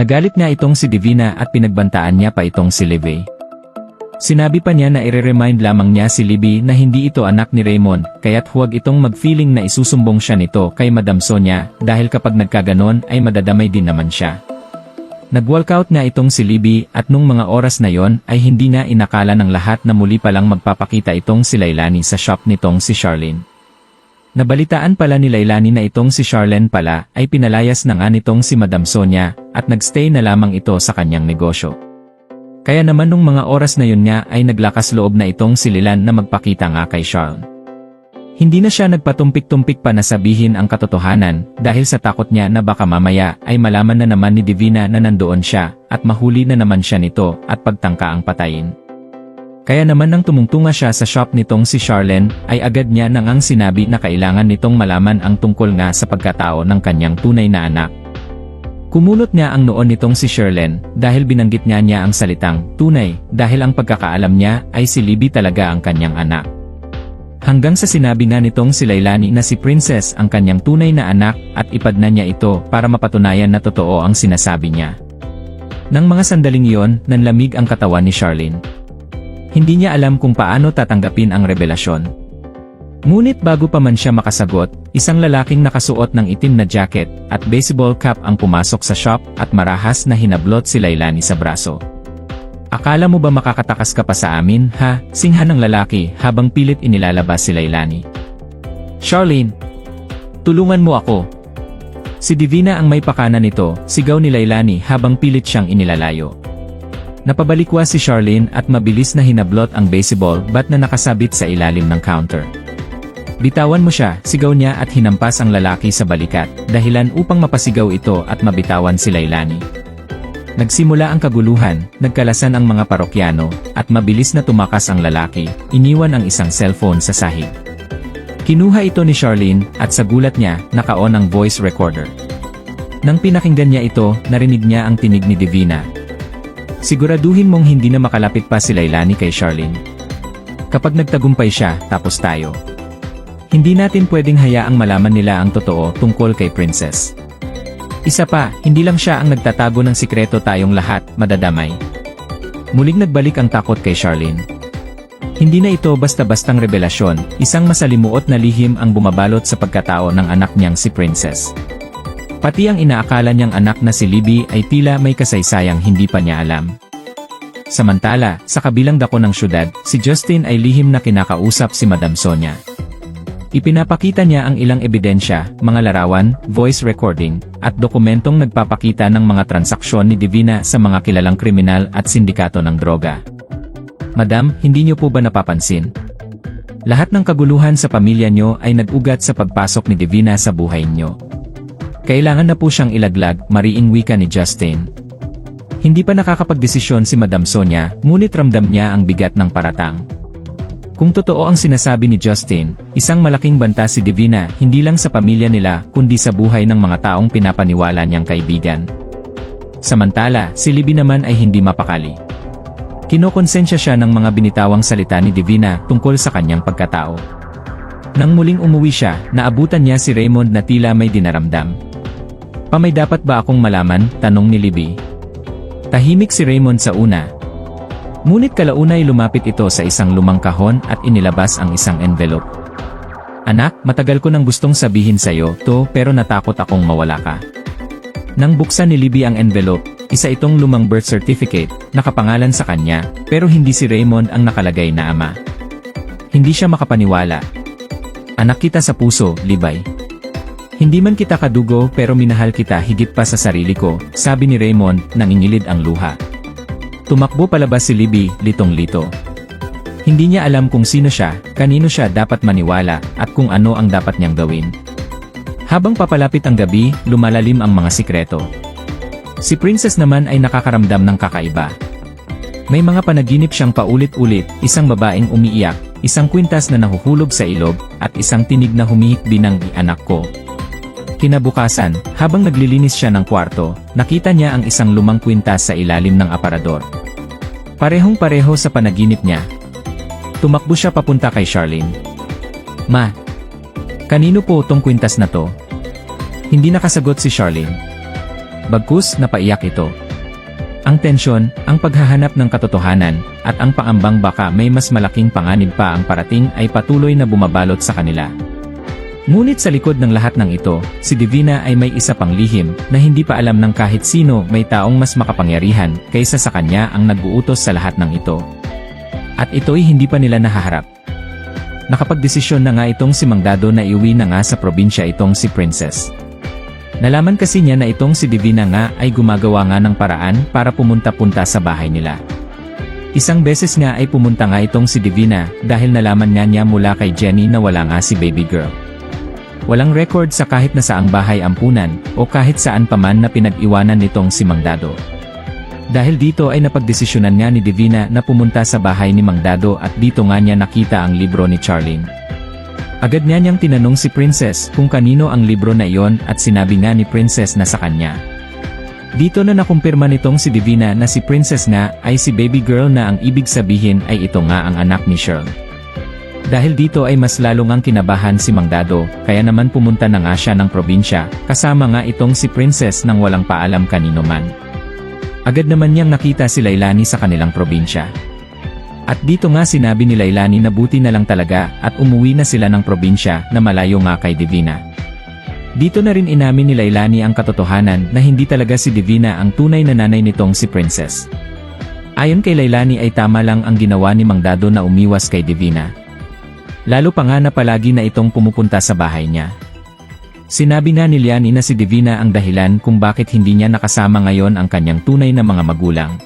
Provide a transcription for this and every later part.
Nagalit nga itong si Divina at pinagbantaan niya pa itong si Libby. Sinabi pa niya na i-remind lamang niya si Libby na hindi ito anak ni Raymond, kaya't huwag itong mag-feeling na isusumbong siya nito kay Madam Sonia dahil kapag nagkaganon ay madadamay din naman siya. Nag-walkout nga itong si Libby at nung mga oras na yon ay hindi na inakala ng lahat na muli palang magpapakita itong si Lailani sa shop nitong si Charlene. Nabalitaan pala ni Lailani na itong si Charlene pala ay pinalayas na nga nitong si Madam Sonia at nagstay na lamang ito sa kanyang negosyo. Kaya naman nung mga oras na yun nga ay naglakas loob na itong si Lilan na magpakita nga kay Charles. Hindi na siya nagpatumpik-tumpik pa na sabihin ang katotohanan dahil sa takot niya na baka mamaya ay malaman na naman ni Divina na nandoon siya at mahuli na naman siya nito at pagtangka ang patayin. Kaya naman nang tumungtunga siya sa shop nitong si Charlene ay agad niya nang ang sinabi na kailangan nitong malaman ang tungkol nga sa pagkatao ng kanyang tunay na anak. Kumulot niya ang noon nitong si Sherlen dahil binanggit niya niya ang salitang tunay dahil ang pagkakaalam niya ay si Libby talaga ang kanyang anak. Hanggang sa sinabi nga nitong si Lailani na si Princess ang kanyang tunay na anak at ipad na niya ito para mapatunayan na totoo ang sinasabi niya. Nang mga sandaling iyon, nanlamig ang katawan ni Charlene. Hindi niya alam kung paano tatanggapin ang revelasyon. Ngunit bago pa man siya makasagot, isang lalaking nakasuot ng itim na jacket at baseball cap ang pumasok sa shop at marahas na hinablot si Lailani sa braso. Akala mo ba makakatakas ka pa sa amin, ha? Singhan ng lalaki habang pilit inilalabas si Lailani. Charlene! Tulungan mo ako! Si Divina ang may pakana nito, sigaw ni Lailani habang pilit siyang inilalayo. Napabalikwa si Charlene at mabilis na hinablot ang baseball bat na nakasabit sa ilalim ng counter. Bitawan mo siya, sigaw niya at hinampas ang lalaki sa balikat, dahilan upang mapasigaw ito at mabitawan si Lailani. Nagsimula ang kaguluhan, nagkalasan ang mga parokyano, at mabilis na tumakas ang lalaki, iniwan ang isang cellphone sa sahig. Kinuha ito ni Charlene, at sa gulat niya, naka-on ang voice recorder. Nang pinakinggan niya ito, narinig niya ang tinig ni Divina. Siguraduhin mong hindi na makalapit pa si Lailani kay Charlene. Kapag nagtagumpay siya, tapos tayo. Hindi natin pwedeng hayaang malaman nila ang totoo tungkol kay Princess. Isa pa, hindi lang siya ang nagtatago ng sikreto tayong lahat, madadamay. Muling nagbalik ang takot kay Charlene. Hindi na ito basta-bastang revelasyon, isang masalimuot na lihim ang bumabalot sa pagkatao ng anak niyang si Princess. Pati ang inaakala niyang anak na si Libby ay tila may kasaysayang hindi pa niya alam. Samantala, sa kabilang dako ng syudad, si Justin ay lihim na kinakausap si Madam Sonia. Ipinapakita niya ang ilang ebidensya, mga larawan, voice recording, at dokumentong nagpapakita ng mga transaksyon ni Divina sa mga kilalang kriminal at sindikato ng droga. Madam, hindi niyo po ba napapansin? Lahat ng kaguluhan sa pamilya niyo ay nag-ugat sa pagpasok ni Divina sa buhay niyo. Kailangan na po siyang ilaglag, mariing wika ni Justin. Hindi pa nakakapagdesisyon si Madam Sonia, ngunit ramdam niya ang bigat ng paratang. Kung totoo ang sinasabi ni Justin, isang malaking banta si Divina hindi lang sa pamilya nila kundi sa buhay ng mga taong pinapaniwala niyang kaibigan. Samantala, si Libby naman ay hindi mapakali. Kinokonsensya siya ng mga binitawang salita ni Divina tungkol sa kanyang pagkatao. Nang muling umuwi siya, naabutan niya si Raymond na tila may dinaramdam. Pamay dapat ba akong malaman? Tanong ni Libby. Tahimik si Raymond sa una, Ngunit kalaunay lumapit ito sa isang lumang kahon at inilabas ang isang envelope. Anak, matagal ko nang gustong sabihin sa'yo to pero natakot akong mawala ka. Nang buksan ni Libby ang envelope, isa itong lumang birth certificate, nakapangalan sa kanya, pero hindi si Raymond ang nakalagay na ama. Hindi siya makapaniwala. Anak kita sa puso, Libay. Hindi man kita kadugo pero minahal kita higit pa sa sarili ko, sabi ni Raymond nang ingilid ang luha. Tumakbo palabas si Libby, litong-lito. Hindi niya alam kung sino siya, kanino siya dapat maniwala, at kung ano ang dapat niyang gawin. Habang papalapit ang gabi, lumalalim ang mga sikreto. Si Princess naman ay nakakaramdam ng kakaiba. May mga panaginip siyang paulit-ulit, isang babaeng umiiyak, isang kwintas na nahuhulog sa ilog, at isang tinig na humihikbi ng anak ko. Kinabukasan, habang naglilinis siya ng kwarto, nakita niya ang isang lumang kwintas sa ilalim ng aparador. Parehong-pareho sa panaginip niya. Tumakbo siya papunta kay Charlene. Ma, kanino po tong kwintas na to? Hindi nakasagot si Charlene. Bagkus napaiyak ito. Ang tensyon, ang paghahanap ng katotohanan, at ang paambang baka may mas malaking panganib pa ang parating ay patuloy na bumabalot sa kanila. Ngunit sa likod ng lahat ng ito, si Divina ay may isa pang lihim na hindi pa alam ng kahit sino may taong mas makapangyarihan kaysa sa kanya ang nag-uutos sa lahat ng ito. At ito'y hindi pa nila nahaharap. Nakapagdesisyon na nga itong si Mangdado na iuwi na nga sa probinsya itong si Princess. Nalaman kasi niya na itong si Divina nga ay gumagawa nga ng paraan para pumunta-punta sa bahay nila. Isang beses nga ay pumunta nga itong si Divina dahil nalaman nga niya mula kay Jenny na wala nga si baby girl. Walang record sa kahit na saang bahay ampunan o kahit saan paman na pinag-iwanan nitong si Mangdado. Dahil dito ay napagdesisyonan nga ni Divina na pumunta sa bahay ni Mangdado at dito nga niya nakita ang libro ni Charlene. Agad niya niyang tinanong si Princess kung kanino ang libro na iyon at sinabi nga ni Princess na sa kanya. Dito na nakumpirma nitong si Divina na si Princess nga ay si baby girl na ang ibig sabihin ay ito nga ang anak ni Shirl. Dahil dito ay mas lalong ang kinabahan si Mangdado, kaya naman pumunta na nga siya ng probinsya, kasama nga itong si Princess nang walang paalam kanino man. Agad naman niyang nakita si Lailani sa kanilang probinsya. At dito nga sinabi ni Lailani na buti na lang talaga at umuwi na sila ng probinsya na malayo nga kay Divina. Dito na rin inamin ni Lailani ang katotohanan na hindi talaga si Divina ang tunay na nanay nitong si Princess. Ayon kay Lailani ay tama lang ang ginawa ni Mangdado na umiwas kay Divina. Lalo pa nga na palagi na itong pumupunta sa bahay niya. Sinabi nga ni Liani na si Divina ang dahilan kung bakit hindi niya nakasama ngayon ang kanyang tunay na mga magulang.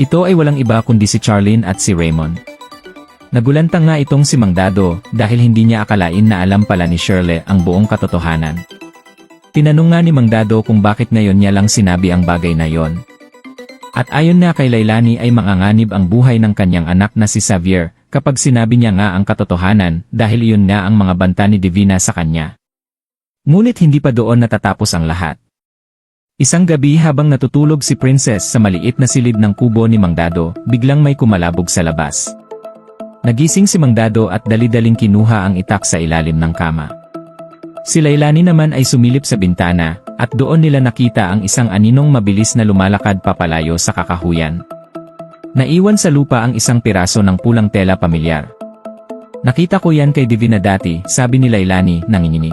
Ito ay walang iba kundi si Charlene at si Raymond. Nagulantang nga itong si Mangdado dahil hindi niya akalain na alam pala ni Shirley ang buong katotohanan. Tinanong nga ni Mangdado kung bakit ngayon niya lang sinabi ang bagay na yon. At ayon na kay Lailani ay manganganib ang buhay ng kanyang anak na si Xavier kapag sinabi niya nga ang katotohanan dahil iyon nga ang mga banta ni Divina sa kanya. Ngunit hindi pa doon natatapos ang lahat. Isang gabi habang natutulog si Princess sa maliit na silid ng kubo ni Mangdado, biglang may kumalabog sa labas. Nagising si Mangdado at dali-daling kinuha ang itak sa ilalim ng kama. Si Lailani naman ay sumilip sa bintana, at doon nila nakita ang isang aninong mabilis na lumalakad papalayo sa kakahuyan. Naiwan sa lupa ang isang piraso ng pulang tela pamilyar. Nakita ko yan kay Divina dati, sabi ni Lailani, nanginginig.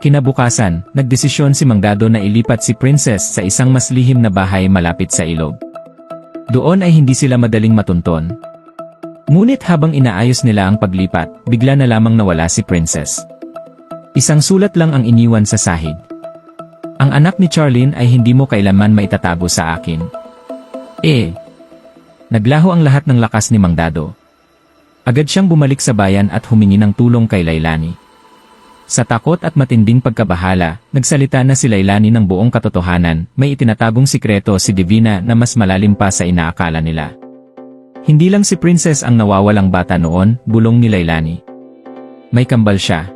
Kinabukasan, nagdesisyon si Mangdado na ilipat si Princess sa isang mas lihim na bahay malapit sa ilog. Doon ay hindi sila madaling matunton. Ngunit habang inaayos nila ang paglipat, bigla na lamang nawala si Princess. Isang sulat lang ang iniwan sa sahig. Ang anak ni Charlene ay hindi mo kailanman maitatago sa akin. Eh, naglaho ang lahat ng lakas ni Mangdado. Agad siyang bumalik sa bayan at humingi ng tulong kay Lailani. Sa takot at matinding pagkabahala, nagsalita na si Lailani ng buong katotohanan, may itinatagong sikreto si Divina na mas malalim pa sa inaakala nila. Hindi lang si Princess ang nawawalang bata noon, bulong ni Lailani. May kambal siya.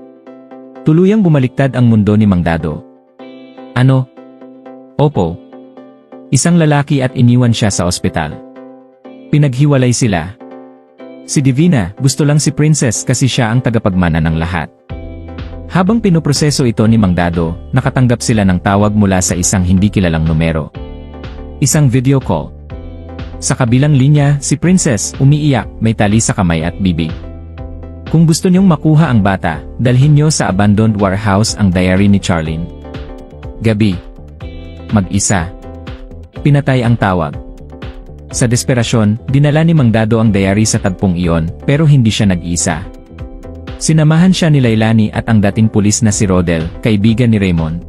Tuluyang bumaliktad ang mundo ni Mangdado. Ano? Opo. Isang lalaki at iniwan siya sa ospital. Pinaghiwalay sila. Si Divina, gusto lang si Princess kasi siya ang tagapagmana ng lahat. Habang pinoproseso ito ni Mangdado, nakatanggap sila ng tawag mula sa isang hindi kilalang numero. Isang video call. Sa kabilang linya, si Princess, umiiyak, may tali sa kamay at bibig. Kung gusto niyong makuha ang bata, dalhin niyo sa abandoned warehouse ang diary ni Charlene. Gabi. Mag-isa. Pinatay ang tawag. Sa desperasyon, dinala ni Mangdado ang diary sa tagpong iyon, pero hindi siya nag-isa. Sinamahan siya ni Lailani at ang dating pulis na si Rodel, kaibigan ni Raymond.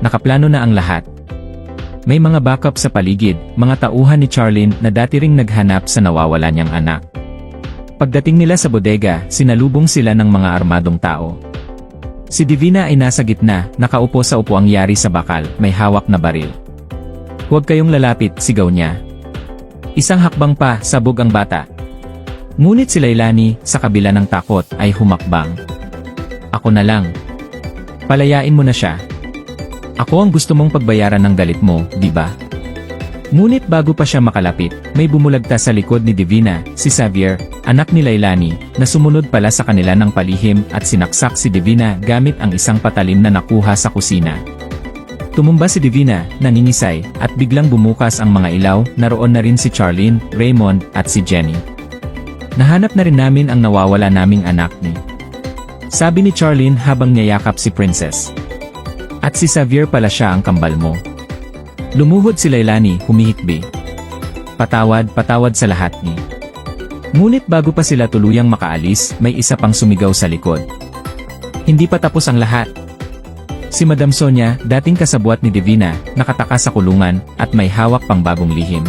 Nakaplano na ang lahat. May mga backup sa paligid, mga tauhan ni Charlene na dati ring naghanap sa nawawala niyang anak. Pagdating nila sa bodega, sinalubong sila ng mga armadong tao. Si Divina ay nasa gitna, nakaupo sa upuang yari sa bakal, may hawak na baril. Huwag kayong lalapit, sigaw niya. Isang hakbang pa, sabog ang bata, Ngunit si Lailani, sa kabila ng takot, ay humakbang. Ako na lang. Palayain mo na siya. Ako ang gusto mong pagbayaran ng galit mo, di ba? Ngunit bago pa siya makalapit, may bumulagta sa likod ni Divina, si Xavier, anak ni Lailani, na sumunod pala sa kanila ng palihim at sinaksak si Divina gamit ang isang patalim na nakuha sa kusina. Tumumba si Divina, nangingisay, at biglang bumukas ang mga ilaw, naroon na rin si Charlene, Raymond, at si Jenny. Nahanap na rin namin ang nawawala naming anak ni. Sabi ni Charlene habang niyayakap si Princess. At si Xavier pala siya ang kambal mo. Lumuhod si Lailani, humihikbi. Patawad, patawad sa lahat ni. Ngunit bago pa sila tuluyang makaalis, may isa pang sumigaw sa likod. Hindi pa tapos ang lahat. Si Madam Sonia, dating kasabwat ni Divina, nakataka sa kulungan, at may hawak pang bagong lihim.